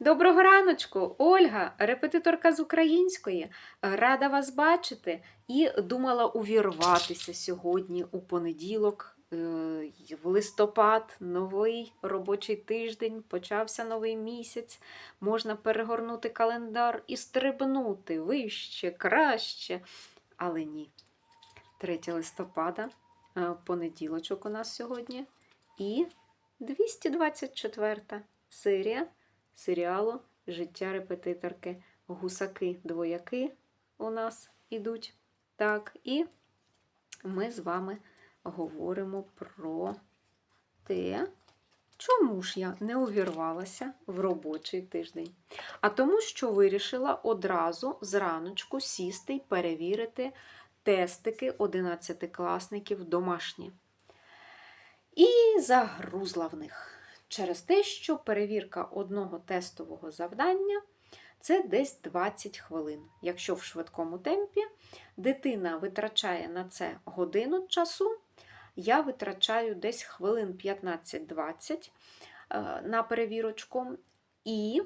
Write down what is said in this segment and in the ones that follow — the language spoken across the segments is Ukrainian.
Доброго раночку, Ольга, репетиторка з української. Рада вас бачити і думала увірватися сьогодні у понеділок, е, в листопад, новий робочий тиждень, почався новий місяць. Можна перегорнути календар і стрибнути вище, краще. Але ні. 3 листопада, е, понеділочок у нас сьогодні. І 224 серія серіалу Життя репетиторки. Гусаки-двояки у нас ідуть. Так, і ми з вами говоримо про те, чому ж я не увірвалася в робочий тиждень. А тому, що вирішила одразу зраночку сісти і перевірити тестики 11-класників домашні. І загрузла в них через те, що перевірка одного тестового завдання це десь 20 хвилин. Якщо в швидкому темпі дитина витрачає на це годину часу, я витрачаю десь хвилин 15-20 е, на перевірочку і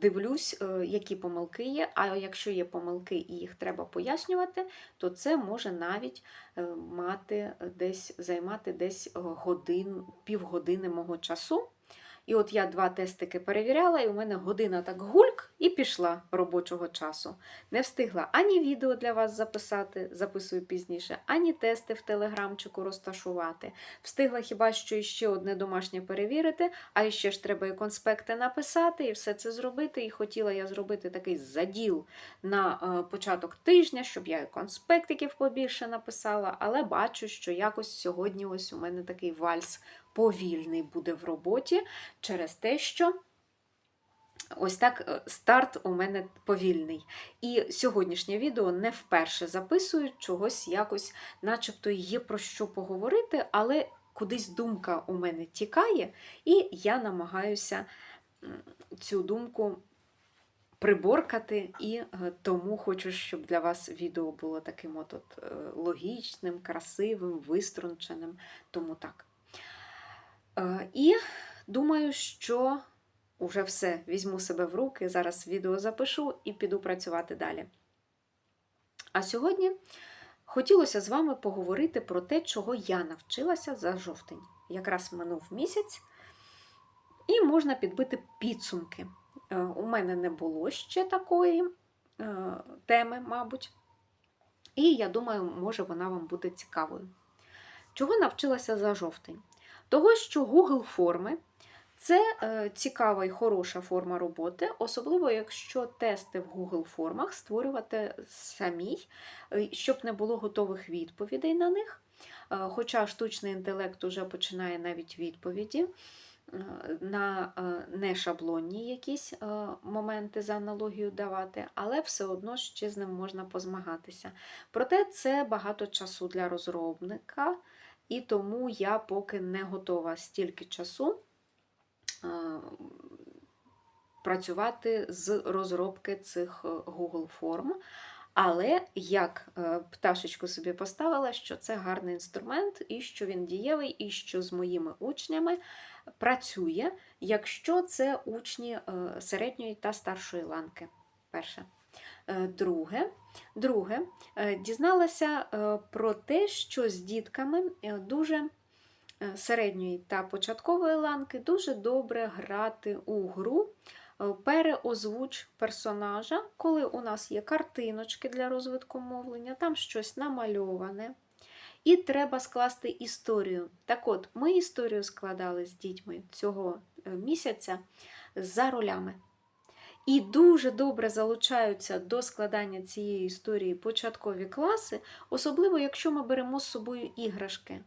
дивлюсь, е, які помилки є. А якщо є помилки і їх треба пояснювати, то це може навіть е, мати десь займати десь годин, півгодини мого часу. І от я два тестики перевіряла, і у мене година так гульк і пішла робочого часу. Не встигла ані відео для вас записати, записую пізніше, ані тести в телеграмчику розташувати. Встигла хіба що іще одне домашнє перевірити, а ще ж треба і конспекти написати, і все це зробити. І хотіла я зробити такий заділ на е, початок тижня, щоб я і конспектиків побільше написала, але бачу, що якось сьогодні ось у мене такий вальс повільний буде в роботі через те, що ось так е, старт у мене повільний. І сьогоднішнє відео не вперше записую, чогось якось, начебто, є про що поговорити, але кудись думка у мене тікає, і я намагаюся цю думку. Приборкати, і е, тому хочу, щоб для вас відео було таким от, е, логічним, красивим, виструнченим. Тому так. Е, І думаю, що уже все, візьму себе в руки, зараз відео запишу і піду працювати далі. А сьогодні хотілося з вами поговорити про те, чого я навчилася за жовтень. Якраз минув місяць, і можна підбити підсумки. Е, У мене не було ще такої е, теми, мабуть. І я думаю, може вона вам буде цікавою. Чого навчилася за жовтень? Того, що Google форми це е, цікава і хороша форма роботи, особливо якщо тести в Google формах створювати самій, е, щоб не було готових відповідей на них. Е, Хоча штучний інтелект уже починає навіть відповіді на нешаблонні якісь моменти за аналогію давати, але все одно ще з ним можна позмагатися. Проте це багато часу для розробника. І тому я поки не готова стільки часу е, працювати з розробки цих е, Google форм. Але як е, пташечку собі поставила, що це гарний інструмент, і що він дієвий, і що з моїми учнями працює, якщо це учні середньої та старшої ланки. Перше. Е, Друге, друге, е, дізналася е, про те, що з дітками дуже середньої та початкової ланки дуже добре грати у гру переозвуч персонажа, коли у нас є картиночки для розвитку мовлення, там щось намальоване. І треба скласти історію. Так от, ми історію складали з дітьми цього місяця за ролями. І дуже добре залучаються до складання цієї історії початкові класи, особливо якщо ми беремо з собою іграшки.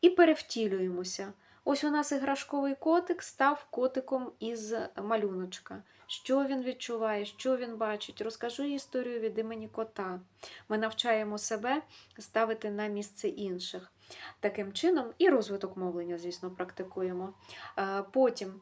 І перевтілюємося. Ось у нас іграшковий котик став котиком із малюночка. Що він відчуває, що він бачить, розкажу історію від імені кота. Ми навчаємо себе ставити на місце інших. Таким чином, і розвиток мовлення, звісно, практикуємо. Е, Потім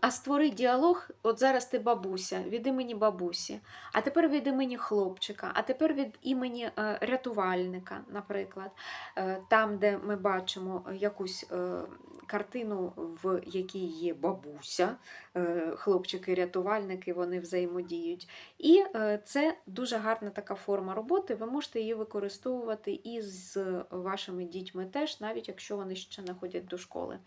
А створи діалог, от зараз ти бабуся, від імені бабусі, а тепер від імені хлопчика, а тепер від імені е, рятувальника, наприклад, Е, там, де ми бачимо якусь е, картину, в якій є бабуся, хлопчики-рятувальники, вони взаємодіють. І це дуже гарна така форма роботи. Ви можете її використовувати і з вашими дітьми теж, навіть якщо вони ще не ходять до школи.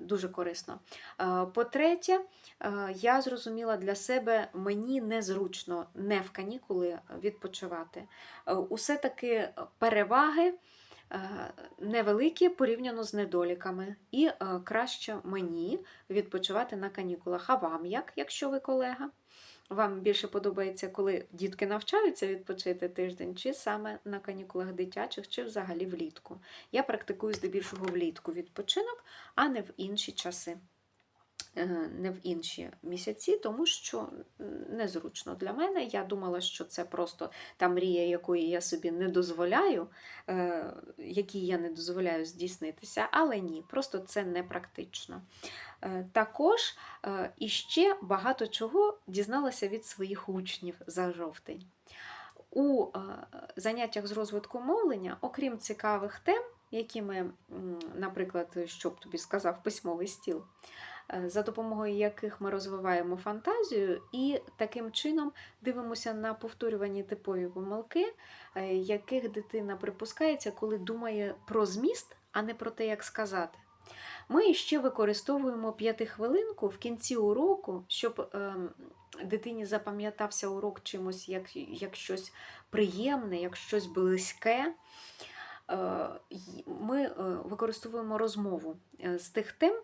Дуже корисно. Е, По-третє, е, я зрозуміла для себе, мені незручно не в канікули відпочивати. Е, Усе таки переваги е, невеликі порівняно з недоліками, і е, краще мені відпочивати на канікулах. А вам як, якщо ви колега? Вам більше подобається, коли дітки навчаються відпочити тиждень, чи саме на канікулах дитячих, чи взагалі влітку. Я практикую здебільшого влітку відпочинок, а не в інші часи, Е, не в інші місяці, тому що незручно для мене. Я думала, що це просто та мрія, якої я собі не дозволяю, е, якій я не дозволяю здійснитися, але ні, просто це не практично. Е, Також е, іще багато чого дізналася від своїх учнів за жовтень. У е, заняттях з розвитку мовлення, окрім цікавих тем, які ми, наприклад, що б тобі сказав письмовий стіл, е, за допомогою яких ми розвиваємо фантазію і таким чином дивимося на повторювані типові помилки, е, яких дитина припускається, коли думає про зміст, а не про те, як сказати. Ми ще використовуємо п'ятихвилинку в кінці уроку, щоб ем, дитині запам'ятався урок чимось як, як щось приємне, як щось близьке. Е, Ми е, використовуємо розмову е, з тих тем,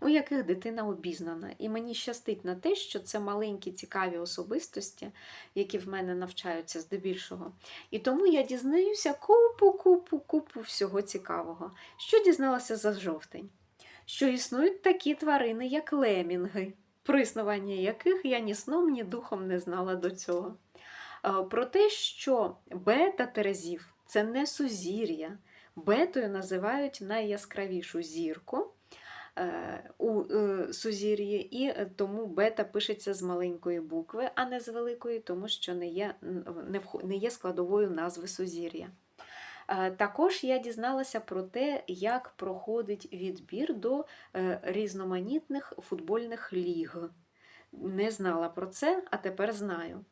у яких дитина обізнана. І мені щастить на те, що це маленькі цікаві особистості, які в мене навчаються здебільшого. І тому я дізнаюся купу, купу, купу всього цікавого. Що дізналася за жовтень? Що існують такі тварини, як лемінги, про існування яких я ні сном, ні духом не знала до цього. Е, Про те, що бета Терезів це не сузір'я. Бетою називають найяскравішу зірку у е, сузір'ї, і е, тому бета пишеться з маленької букви, а не з великої, тому що не є, не є складовою назви сузір'я. Е, Також я дізналася про те, як проходить відбір до е, різноманітних футбольних ліг. Не знала про це, а тепер знаю.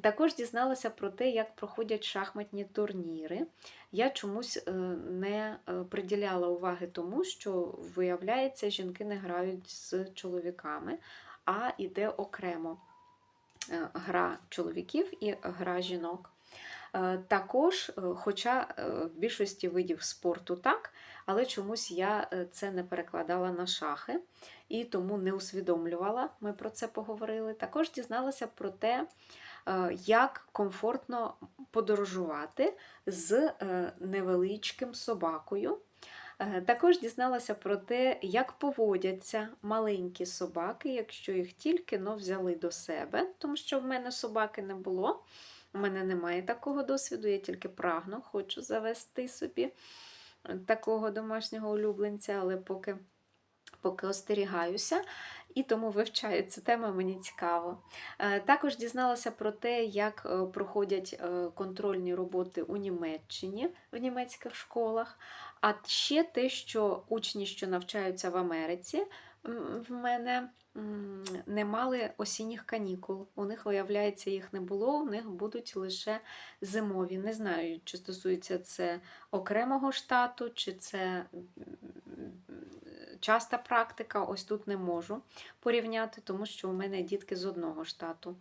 Також дізналася про те, як проходять шахматні турніри. Я чомусь е, не е, приділяла уваги тому, що, виявляється, жінки не грають з чоловіками, а йде окремо е, гра чоловіків і гра жінок. Також, хоча в більшості видів спорту так, але чомусь я це не перекладала на шахи і тому не усвідомлювала. Ми про це поговорили. Також дізналася про те, як комфортно подорожувати з е, невеличким собакою. Е, Також дізналася про те, як поводяться маленькі собаки, якщо їх тільки но взяли до себе, тому що в мене собаки не було. У мене немає такого досвіду, я тільки прагну, хочу завести собі такого домашнього улюбленця, але поки, поки остерігаюся. І тому вивчаю цю тему, мені цікаво. Е, Також дізналася про те, як е, проходять е, контрольні роботи у Німеччині в німецьких школах. А ще те, що учні, що навчаються в Америці, в мене не мали осінніх канікул. У них, виявляється, їх не було, у них будуть лише зимові. Не знаю, чи стосується це окремого штату, чи це часта практика. Ось тут не можу порівняти, тому що у мене дітки з одного штату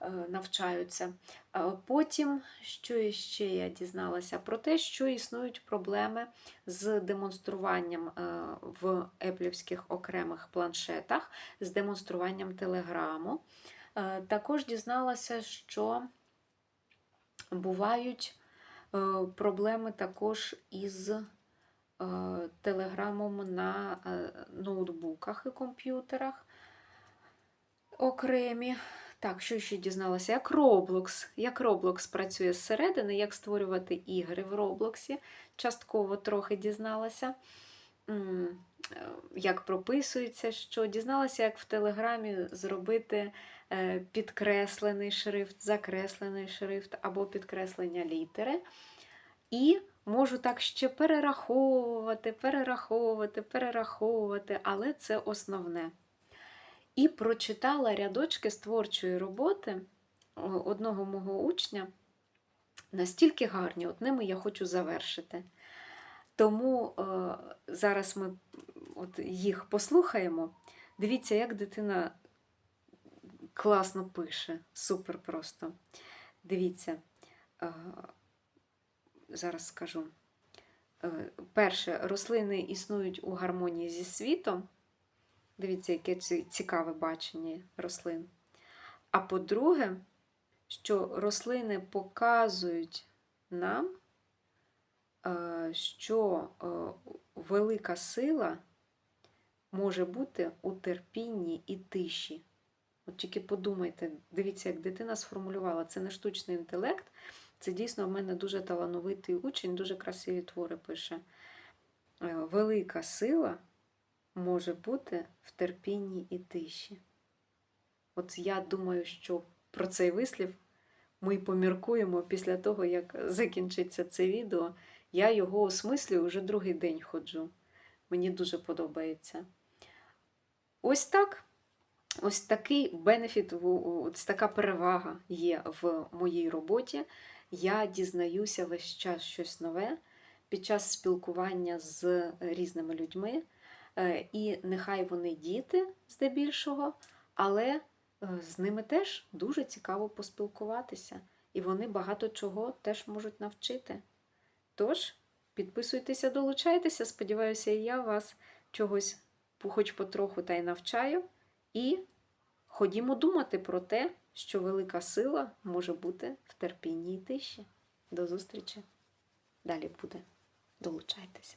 е, навчаються. Е, Потім, що ще я дізналася? Про те, що існують проблеми з демонструванням е, в еплівських окремих планшетах, з демонструванням телеграму. Також дізналася, що бувають проблеми також із телеграмом на е, ноутбуках і комп'ютерах окремі. Так, що ще дізналася? Як Roblox. Як Roblox працює зсередини, як створювати ігри в Роблоксі. Частково трохи дізналася. е, як прописується, що дізналася, як в Телеграмі зробити е, підкреслений шрифт, закреслений шрифт або підкреслення літери. І можу так ще перераховувати, перераховувати, перераховувати, але це основне. І прочитала рядочки з творчої роботи одного мого учня настільки гарні, от ними я хочу завершити. Тому е, зараз ми от їх послухаємо. Дивіться, як дитина класно пише, супер просто. Дивіться, е, зараз скажу. Е, перше, рослини існують у гармонії зі світом. Дивіться, яке цікаве бачення рослин. А по-друге, що рослини показують нам, е, що е, велика сила може бути у терпінні і тиші. От тільки подумайте, дивіться, як дитина сформулювала, це не штучний інтелект, це дійсно в мене дуже талановитий учень, дуже красиві твори пише. Е, Велика сила може бути в терпінні і тиші. От я думаю, що про цей вислів ми поміркуємо після того, як закінчиться це відео. Я його осмислюю вже другий день ходжу. Мені дуже подобається. Ось так. Ось такий бенефіт, ось така перевага є в моїй роботі. Я дізнаюся весь час щось нове під час спілкування з різними людьми. Е, І нехай вони діти здебільшого, але е, з ними теж дуже цікаво поспілкуватися. І вони багато чого теж можуть навчити. Тож, підписуйтеся, долучайтеся. Сподіваюся, і я вас чогось хоч потроху та й навчаю. І ходімо думати про те, що велика сила може бути в терпінні і тиші. До зустрічі. Далі буде. Долучайтеся.